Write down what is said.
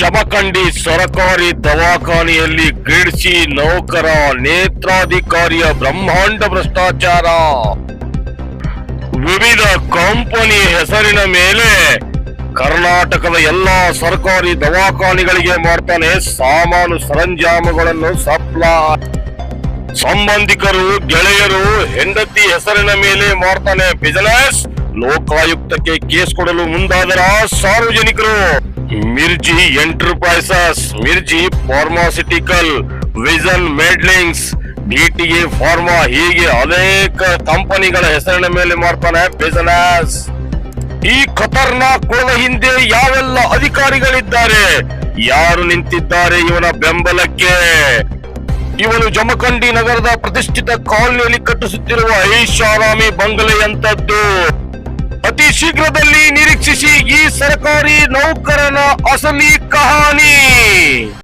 ಜಮಖಂಡಿ ಸರಕಾರಿ ದವಾಖಾನೆಯಲ್ಲಿ ಗಿಡ್ಸಿ ನೌಕರ, ನೇತ್ರಾಧಿಕಾರಿಯ ಬ್ರಹ್ಮಾಂಡ ಭ್ರಷ್ಟಾಚಾರ. ವಿವಿಧ ಕಂಪನಿ ಹೆಸರಿನ ಮೇಲೆ ಕರ್ನಾಟಕದ ಎಲ್ಲಾ ಸರ್ಕಾರಿ ದವಾಖಾನೆಗಳಿಗೆ ಮಾಡ್ತಾನೆ ಸಾಮಾನು ಸರಂಜಾಮುಗಳನ್ನು ಸಪ್ಲೈ ಸಂಬಂಧಿಕರು, ಗೆಳೆಯರು, ಹೆಂಡತಿ ಹೆಸರಿನ ಮೇಲೆ ಮಾಡ್ತಾನೆ ಬಿಸಿನೆಸ್ ಲೋಕಾಯುಕ್ತಕ್ಕೆ ಕೇಸ್ ಕೊಡಲು ಮುಂದಾದರ ಸಾರ್ವಜನಿಕರು. Mirji enterprises, Mirji pharmaceutical vision ಮೇಡ್ಲಿಂಗ್ಸ್ DTA pharma ಹೀಗೆ ಅನೇಕ ಕಂಪನಿಗಳ ಹೆಸರಿನ ಮೇಲೆ ಮಾಡ್ತಾನೆ ಬಿಸಿನೆಸ್. ಈ ಖತರ್ನಾಕ್ ಕುಳದ ಹಿಂದೆ ಯಾವೆಲ್ಲ ಅಧಿಕಾರಿಗಳಿದ್ದಾರೆ? ಯಾರು ನಿಂತಿದ್ದಾರೆ ಇವನ ಬೆಂಬಲಕ್ಕೆ? ಇವನು ಜಮಖಂಡಿ ನಗರದ ಪ್ರತಿಷ್ಠಿತ ಕಾಲೋನಿಯಲ್ಲಿ ಕಟ್ಟಿಸುತ್ತಿರುವ ಐಷಾರಾಮಿ ಬಂಗಲೆಯಂತದ್ದು. ಶೀಘ್ರದಲ್ಲಿ ನಿರೀಕ್ಷಿಸಿ ಈ ಸರ್ಕಾರಿ ನೌಕರನ ಅಸಲಿ ಕಹಾನಿ